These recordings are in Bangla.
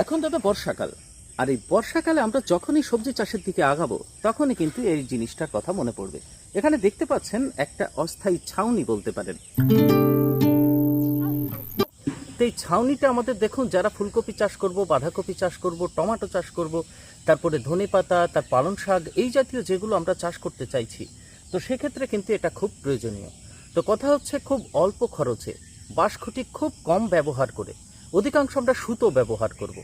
এখন দাদা বর্ষাকাল। আর এই বর্ষাকালে আমরা যখনই সবজি চাষের দিকে আগাবো, তখনই কিন্তু এই জিনিসটার কথা মনে পড়বে। এখানে দেখতে পাচ্ছেন একটা অস্থায়ী ছাউনি বলতে পারেন। এই ছাউনিটা আমাদের দেখুন, যারা ফুলকপি চাষ করব, বাঁধাকপি চাষ করব, টমেটো চাষ করব, তারপরে ধনে পাতা তার পালং শাক, এই জাতীয় যেগুলো আমরা চাষ করতে চাইছি, তো সেক্ষেত্রে কিন্তু এটা খুব প্রয়োজনীয়। তো কথা হচ্ছে খুব অল্প খরচে, বাঁশখুঁটি খুব কম ব্যবহার করে। অধিকাংশ আমরা সুতো ব্যবহার করব।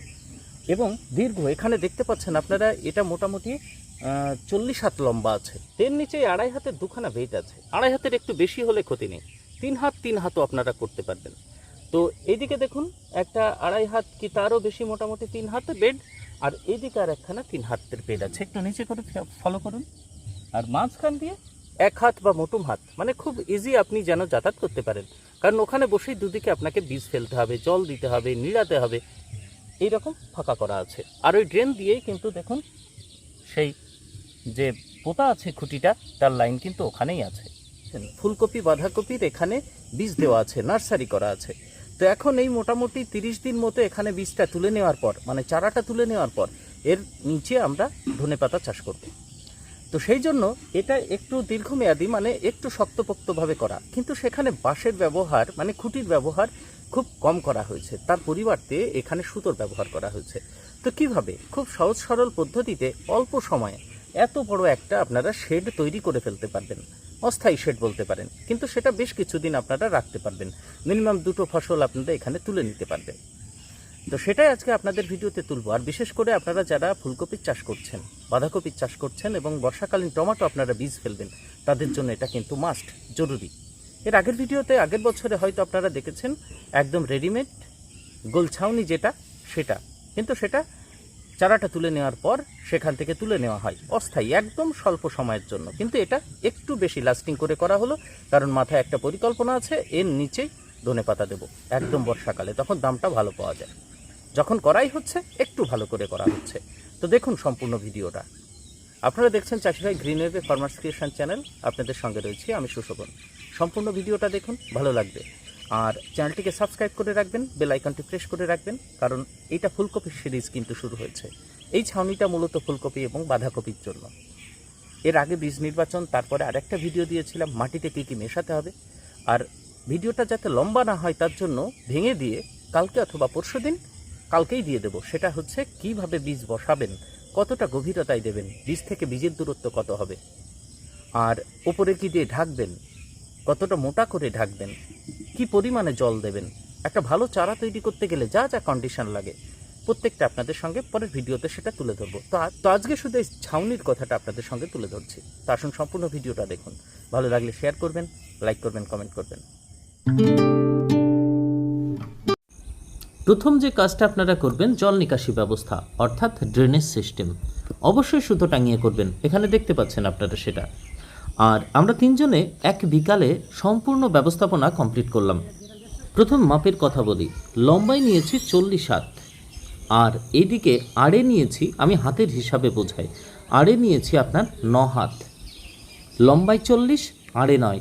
এবং দীর্ঘ, এখানে দেখতে পাচ্ছেন আপনারা, এটা মোটামুটি চল্লিশ হাত লম্বা আছে। এর নিচে আড়াই হাতের দুখানা বেড আছে। আড়াই হাতের একটু বেশি হলে ক্ষতি নেই। তিন হাত, তিন হাতও আপনারা করতে পারবেন। তো এইদিকে দেখুন, একটা আড়াই হাত কি তারও বেশি মোটামুটি তিন হাতের বেড আর এইদিকে আর একখানা তিন হাতের বেড আছে। একটু নিচে করে ফলো করুন। আর মাঝখান দিয়ে এক হাত বা মোটুম হাত। মানে খুব ইজি আপনি যেন যাতায়াত করতে পারেন। কারণ ওখানে বসেই দুদিকে আপনাকে বীজ ফেলতে হবে, জল দিতে হবে, নিড়াতে হবে। এই রকম ফাঁকা করা আছে। আর ওই ড্রেন দিয়েই কিন্তু দেখুন, সেই যে পোতা আছে খুঁটিটা, তার লাইন কিন্তু ওখানেই আছে। ফুলকপি, বাঁধাকপির এখানে বীজ দেওয়া আছে, নার্সারি করা আছে। তো এখন এই মোটামুটি তিরিশ দিন মতো এখানে বীজটা তুলে নেওয়ার পর মানে চারাটা তুলে নেওয়ার পর, এর নিচে আমরা ধনেপাতা চাষ করব। তো সেই জন্য এটা একটু দীর্ঘমেয়াদী মানে একটু শক্তপোক্তভাবে করা। কিন্তু সেখানে বাঁশের ব্যবহার মানে খুঁটির ব্যবহার খুব কম করা হয়েছে। তার পরিবর্তে এখানে সুতোর ব্যবহার করা হয়েছে। তো কীভাবে? খুব সহজ সরল পদ্ধতিতে অল্প সময়ে এত বড় একটা আপনারা শেড তৈরি করে ফেলতে পারবেন। অস্থায়ী শেড বলতে পারেন। কিন্তু সেটা বেশ কিছুদিন আপনারা রাখতে পারবেন। মিনিমাম দুটো ফসল আপনারা এখানে তুলে নিতে পারবেন। তো সেটাই আজকে আপনাদের ভিডিওতে তুলবো। আর বিশেষ করে আপনারা যারা ফুলকপির চাষ করছেন বাঁধাকপির চাষ করছেন এবং বর্ষাকালীন টমেটো আপনারা বীজ ফেলবেন। তাদের জন্য এটা কিন্তু মাস্ট জরুরি। এর আগের ভিডিওতে, আগের বছরে হয়তো আপনারা দেখেছেন, একদম রেডিমেড গোলছাউনি যেটা, সেটা। কিন্তু সেটা চারাটা তুলে নেওয়ার পর সেখান থেকে তুলে নেওয়া হয়, অস্থায়ী, একদম স্বল্প সময়ের জন্য। কিন্তু এটা একটু বেশি লাস্টিং করে করা হলো, কারণ মাথায় একটা পরিকল্পনা আছে, এর নিচেই ধনে পাতা দেবো, একদম বর্ষাকালে। তখন দামটা ভালো পাওয়া যায়। যখন করাই হচ্ছে, একটু ভালো করে করা হচ্ছে। তো দেখুন সম্পূর্ণ ভিডিওটা। আপনারা দেখছেন চাষিভাই গ্রিন ওয়েবে ফার্মার্স ক্রিয়েশন চ্যানেল আপনাদের সঙ্গে রয়েছি আমি সুশোভন। সম্পূর্ণ ভিডিওটা দেখুন, ভালো লাগবে। আর চ্যানেলটিকে সাবস্ক্রাইব করে রাখবেন, বেল আইকনটি প্রেস করে রাখবেন, কারণ এইটা ফুলকপির সিরিজ কিন্তু শুরু হয়েছে। এই ছাউনিটা মূলত ফুলকপি এবং বাঁধাকপির জন্য। এর আগে বীজ নির্বাচন, তারপরে আরেকটা ভিডিও দিয়েছিলাম, মাটিতে কী কী মেশাতে হবে। আর ভিডিওটা যাতে লম্বা না হয়, তার জন্য ভেঙে দিয়ে কালকে অথবা পরশু দিন কালকেই দিয়ে দেবো। সেটা হচ্ছে কীভাবে বীজ বসাবেন, কতটা গভীরতায় দেবেন, বীজ থেকে বীজের দূরত্ব কত হবে, আর ওপরে কি দিয়ে ঢাকবেন, কতটা মোটা করে ঢাকবেন, কি পরিমাণে জল দেবেন, একটা ভালো চারা তৈরি করতে গেলে যা যা কন্ডিশন লাগে, প্রত্যেকটা আপনাদের সঙ্গে পরের ভিডিওতে সেটা তুলে ধরবো। তো আজকে শুধু এই ছাউনির কথাটা আপনাদের সঙ্গে তুলে ধরছি। তো আসুন সম্পূর্ণ ভিডিওটা দেখুন। ভালো লাগলে শেয়ার করবেন লাইক করবেন কমেন্ট করবেন। প্রথম যে কাজটা আপনারা করবেন জল নিকাশি ব্যবস্থা, অর্থাৎ ড্রেনেজ সিস্টেম অবশ্যই সুতো টাঙিয়ে করবেন, এখানে দেখতে পাচ্ছেন আপনারা সেটা। আর আমরা তিনজনে এক বিকালে সম্পূর্ণ ব্যবস্থাপনা কমপ্লিট করলাম। প্রথম মাপের কথা বলি, লম্বায় নিয়েছি চল্লিশ হাত। আর এদিকে আড়ে নিয়েছি, আমি হাতের হিসাবে বোঝাই, আড়ে নিয়েছি আপনার ন হাত। লম্বায় চল্লিশ, আড়ে নয়।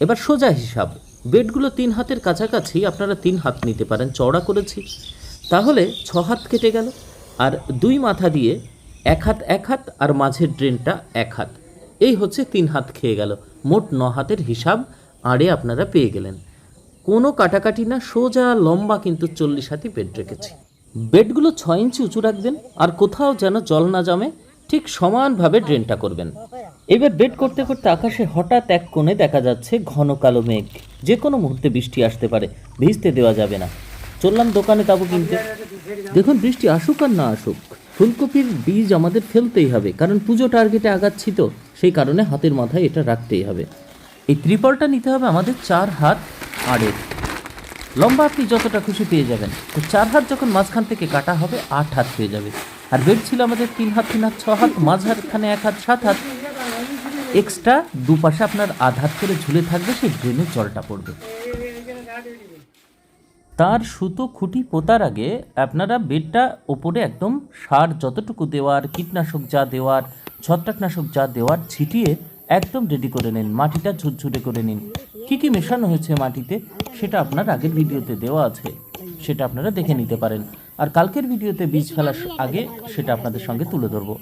এবার সোজা হিসাব। বেডগুলো তিন হাতের কাছাকাছি আপনারা তিন হাত নিতে পারেন, চওড়া করেছি। তাহলে ছ হাত কেটে গেল, আর দুই মাথা দিয়ে এক হাত এক হাত, আর মাঝের ড্রেনটা এক হাত। এই হচ্ছে তিন হাত খেয়ে গেল। মোট ন হাতের হিসাব আড়ে আপনারা পেয়ে গেলেন। কোনো কাটাকাটি না, সোজা, লম্বা কিন্তু চল্লিশ হাতি বেড রেখেছি। বেডগুলো ছয় ইঞ্চি উঁচু রাখবেন, আর কোথাও যেন জল না জমে ঠিক সমানভাবে ড্রেনটা করবেন। এবার বেড করতে করতে আকাশে হঠাৎ এক কোণে দেখা যাচ্ছে ঘন কালো মেঘ। যে কোনো মুহূর্তে বৃষ্টি আসতে পারে, ভিজতে দেওয়া যাবে না। চললাম দোকানে তাবু কিনতে। দেখুন, বৃষ্টি আসুক আর না আসুক, ফুলকপির বীজ আমাদের ফেলতেই হবে, কারণ পুজো টার্গেটে আগাচ্ছি তো, সেই কারণে হাতের মাথায় এটা রাখতেই হবে। এই ত্রিপলটা নিতে হবে আমাদের চার হাত আড়ের লম্বা আপনি যতটা খুশি পেয়ে যাবেন। তো চার হাত যখন মাঝখান থেকে কাটা হবে, আট হাত পেয়ে যাবে। আর বেড ছিল আমাদের তিন হাত তিন হাত, ছ হাত মাঝখানে এক হাত, সাত হাত। এক্সট্রা দুপাশে আপনার আধ হাত করে ঝুলে থাকবে, সেই ড্রেনের জলটা পড়বে। তার সুতো খুঁটি পোতার আগে আপনারা বেডটা ওপরে একদম সার যতটুকু দেওয়ার, কীটনাশক যা দেওয়ার, ছত্রাকনাশক যা দেওয়ার ছিটিয়ে একদম রেডি করে নিন, মাটিটা ঝুরঝুরে করে নিন। কী কী মেশানো হয়েছে মাটিতে, সেটা আপনার আগের ভিডিওতে দেওয়া আছে, সেটা আপনারা দেখে নিতে পারেন। আর কালকের ভিডিওতে বীজ ফেলার আগে সেটা আপনাদের সঙ্গে তুলে ধরবো।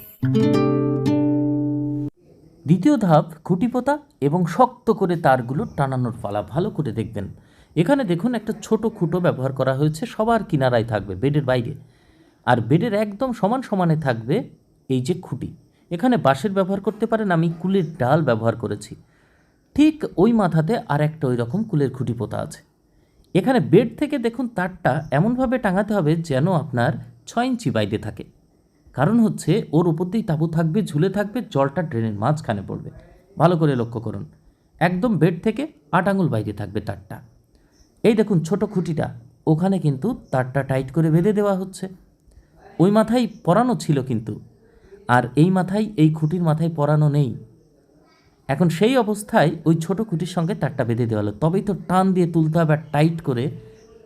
দ্বিতীয় ধাপ খুঁটি পোতা এবং শক্ত করে তারগুলো টানানোর পালা ভালো করে দেখবেন। এখানে দেখুন একটা ছোট খুঁটো ব্যবহার করা হয়েছে, সবার কিনারায় থাকবে, বেডের বাইরে। আর বেডের একদম সমান সমানে থাকবে এই যে খুঁটি। এখানে বাঁশের ব্যবহার করতে পারেন, আমি কুলের ডাল ব্যবহার করেছি। ঠিক ওই মাথাতে আর একটা ওই রকম কুলের খুঁটি পোতা আছে। এখানে বেড থেকে দেখুন তারটা এমনভাবে টাঙাতে হবে যেন আপনার ছয় ইঞ্চি বাইরে থাকে। কারণ হচ্ছে ওর উপর দিয়েই তাঁবু থাকবে, ঝুলে থাকবে, জলটা ড্রেনের মাঝখানে পড়বে। ভালো করে লক্ষ্য করুন। একদম বেড থেকে আট আঙুল বাইরে থাকবে তারটা। এই দেখুন ছোট খুঁটিটা। ওখানে কিন্তু তারটা টাইট করে বেঁধে দেওয়া হচ্ছে। ওই মাথায় পরানো ছিল কিন্তু। আর এই মাথায়, এই খুঁটির মাথায় পরানো নেই। এখন সেই অবস্থায় ওই ছোট খুঁটির সঙ্গে তারটা বেঁধে দেওয়া হলো। তবেই তো টান দিয়ে তুলতে হবে আর টাইট করে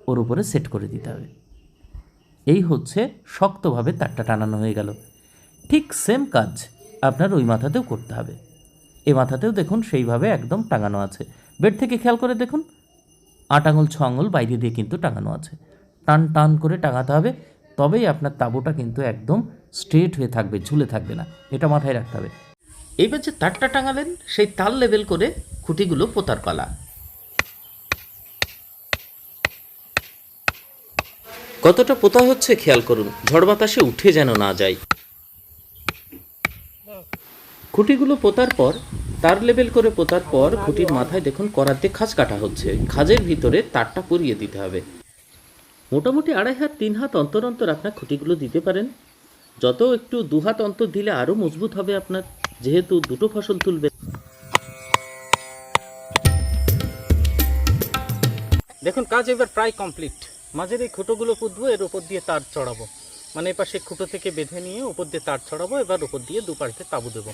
ওর উপরে সেট করে দিতে হবে। এই হচ্ছে শক্তভাবে তারটা টানানো হয়ে গেল। ঠিক সেম কাজ আপনার ওই মাথাতেও করতে হবে। এ মাথাতেও দেখুন সেইভাবে একদম টাঙানো আছে। বেড থেকে খেয়াল করে দেখুন। আট আঙুল, ছ আঙুল বাইরে দিয়ে কিন্তু টাঙানো আছে। টান টান করে টাঙাতে হবে। তবেই আপনার তাঁবুটা কিন্তু একদম স্ট্রেট হয়ে থাকবে, ঝুলে থাকবে না। এটা মাথায় রাখতে হবে। এইবার যে তারটা টাঙালেন, সেই তাল লেভেল করে খুঁটিগুলো পোতার পালা। কতটা পোতা হচ্ছে খেয়াল করুন, ঝড় বাতাসে উঠে যেন না যায়। খুঁটিগুলো পোতার পর, তার লেবেল করে পোতার পর খুঁটির মাথায় দেখুন করাতে খাজ কাটা হচ্ছে। খাঁজের ভিতরে তারটা পরিয়ে দিতে হবে। মোটামুটি আড়াই হাত, তিন হাত অন্তর অন্তর আপনার খুঁটিগুলো দিতে পারেন। যত একটু দু হাত অন্তর দিলে আরও মজবুত হবে আপনার, যেহেতু দুটো ফসল তুলবে। দেখুন, কাজ এবার প্রায় কমপ্লিট। মাঝের এই খুঁটোগুলো পুঁতবো, এর উপর দিয়ে তার চড়াবো। মানে এপাশে খুঁটো থেকে বেঁধে নিয়ে উপর দিয়ে তার চড়াবো, এবার উপর দিয়ে দুপাশে তাবু দেবো।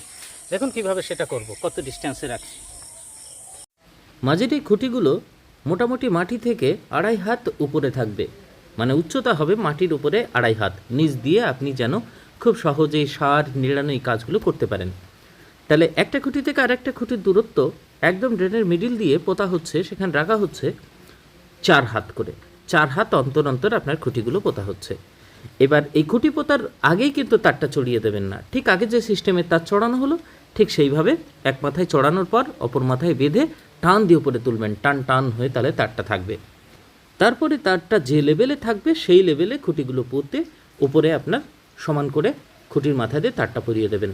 দেখুন কীভাবে সেটা করব, কত ডিস্টেন্সে রাখছি। মাঝের এই খুঁটিগুলো মোটামুটি মাটি থেকে আড়াই হাত উপরে থাকবে। মানে উচ্চতা হবে মাটির উপরে আড়াই হাত। নিচ দিয়ে আপনি যেন খুব সহজেই সার, নিড়ানো এই কাজগুলো করতে পারেন। তাহলে একটা খুঁটি থেকে আরেকটা খুঁটির দূরত্ব একদম ড্রেনের মিডিল দিয়ে পোতা হচ্ছে, সেখানে রাখা হচ্ছে চার হাত করে। চার হাত অন্তর অন্তর আপনার খুঁটিগুলো পোতা হচ্ছে। এবার এই খুঁটি পোতার আগেই কিন্তু তারটা চড়িয়ে দেবেন না। ঠিক আগে যে সিস্টেমে তার চড়ানো হলো, ঠিক সেইভাবে এক মাথায় চড়ানোর পর অপর মাথায় বেঁধে টান দিয়ে উপরে তুলবেন। টান টান হয়ে তাহলে তারটা থাকবে। তারপরে তারটা যে লেভেলে থাকবে, সেই লেভেলে খুঁটিগুলো পুঁতে উপরে আপনার সমান করে খুঁটির মাথা দিয়ে তারটা পরিয়ে দেবেন।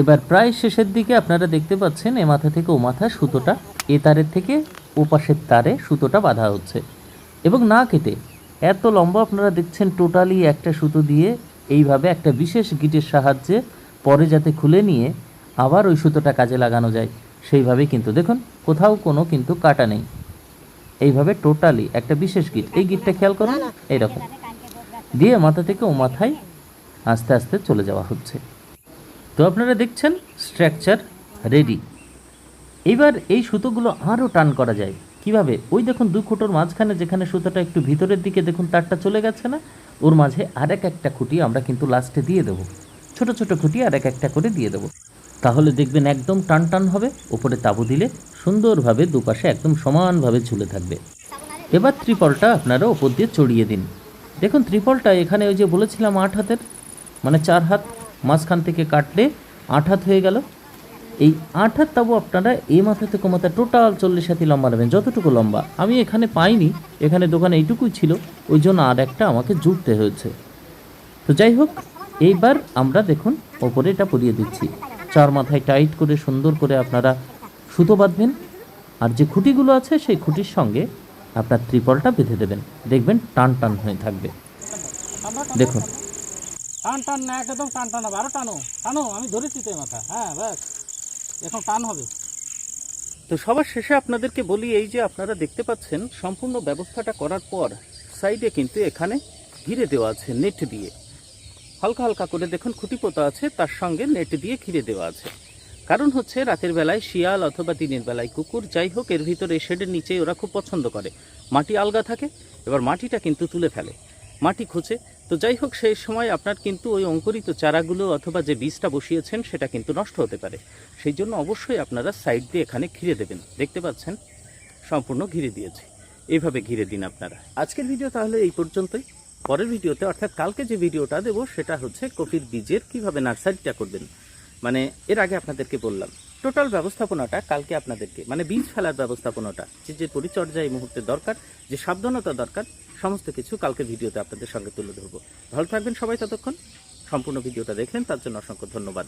এবার প্রায় শেষের দিকে আপনারা দেখতে পাচ্ছেন এ মাথা থেকে ও মাথা সুতোটা, এ তারের থেকে ও পাশের তারে সুতোটা বাঁধা হচ্ছে। এবং না কেটে এত লম্বা আপনারা দেখছেন টোটালি একটা সুতো দিয়ে এইভাবে একটা বিশেষ গিটের সাহায্যে পরে যাতে খুলে নিয়ে আবার ওই সুতোটা কাজে লাগানো যায় সেইভাবে কিন্তু দেখুন, কোথাও কোনো কিন্তু কাটা নেই। এইভাবে টোটালি একটা বিশেষ গিট, এই গিটটা খেয়াল করুন, এইরকম। দিয়ে মাথা থেকে ও মাথায় আস্তে আস্তে চলে যাওয়া হচ্ছে। তো আপনারা দেখছেন স্ট্রাকচার রেডি এবার এই সুতোগুলো আরও টান করা যায়। কীভাবে? ওই দেখুন দুই খুঁটোর মাঝখানে যেখানে সুতোটা একটু ভিতরের দিকে দেখুন তারটা চলে গেছে না? ওর মাঝে আরেক একটা খুঁটি আমরা কিন্তু লাস্টে দিয়ে দেবো। ছোট ছোট খুঁটি আর এক একটা করে দিয়ে দেবো। তাহলে দেখবেন একদম টান টান হবে। ওপরে তাবু দিলে সুন্দরভাবে দুপাশে একদম সমানভাবে ঝুলে থাকবে। এবার ত্রিপলটা আপনারা ওপর দিয়ে চড়িয়ে দিন। দেখুন ত্রিপলটা এখানে ওই যে বলেছিলাম আট হাতের মানে চার হাত মাঝখান থেকে কাটলে আট হাত হয়ে গেল। এই আট হাত তাবু আপনারা এই মাথা থেকে মাথা টোটাল চল্লিশ হাতি লম্বা নেবেন, যতটুকু লম্বা। আমি এখানে পাইনি, এখানে দোকানে এইটুকুই ছিল, ওই জন্য আর একটা আমাকে জুড়তে হয়েছে। তো যাই হোক, এইবার আমরা দেখুন ওপরে এটা পরিয়ে দিচ্ছি। চার মাথায় টাইট করে, সুন্দর করে আপনারা সুতো বাঁধবেন। আর যে খুঁটিগুলো আছে, সেই খুঁটির সঙ্গে আপনার ত্রিপলটা বেঁধে দেবেন। দেখবেন টান টান হয়ে থাকবে। দেখুন। টান টান না, একদম টান টান হবে, আরও টানো টানো, আমি ধরেছি তো মাথা। হ্যাঁ ব্যাস, এখন টান হবে। তো সবার শেষে আপনাদেরকে বলি, এই যে আপনারা দেখতে পাচ্ছেন, সম্পূর্ণ ব্যবস্থাটা করার পর সাইডে কিন্তু এখানে ঘিরে দেওয়া আছে নেট দিয়ে। হালকা হালকা করে দেখুন খুঁটি পোতা আছে, তার সঙ্গে নেট দিয়ে ঘিরে দেওয়া আছে। কারণ হচ্ছে, রাতের বেলায় শিয়াল অথবা দিনের বেলায় কুকুর, যাই হোক, এর ভিতরে শেডের নিচেই ওরা খুব পছন্দ করে। মাটি আলগা থাকে, এবার মাটিটা কিন্তু তুলে ফেলে। মাটি খুঁজে। তো যাই হোক, সেই সময় আপনার কিন্তু ওই অঙ্কুরিত চারাগুলো অথবা যে বীজটা বসিয়েছেন, সেটা কিন্তু নষ্ট হতে পারে। সেই জন্য অবশ্যই আপনারা সাইড দিয়ে এখানে ঘিরে দেবেন। দেখতে পাচ্ছেন? সম্পূর্ণ ঘিরে দিয়েছি। এইভাবে ঘিরে দিন আপনারা। আজকের ভিডিও তাহলে এই পর্যন্তই। পরের ভিডিওতে, অর্থাৎ কালকে যে ভিডিওটা দেবো, সেটা হচ্ছে কপির বীজের কীভাবে নার্সারিটা করবেন। মানে এর আগে আপনাদেরকে বললাম, টোটাল ব্যবস্থাপনাটা কালকে আপনাদেরকে মানে বীজ ফেলার ব্যবস্থাপনাটা, যে যে পরিচর্যা এই মুহূর্তে দরকার, যে সাবধানতা দরকার সমস্ত কিছু কালকের ভিডিওতে আপনাদের সঙ্গে তুলে ধরবো। ভালো থাকবেন সবাই, ততক্ষণ সম্পূর্ণ ভিডিওটা দেখলেন, তার জন্য অসংখ্য ধন্যবাদ।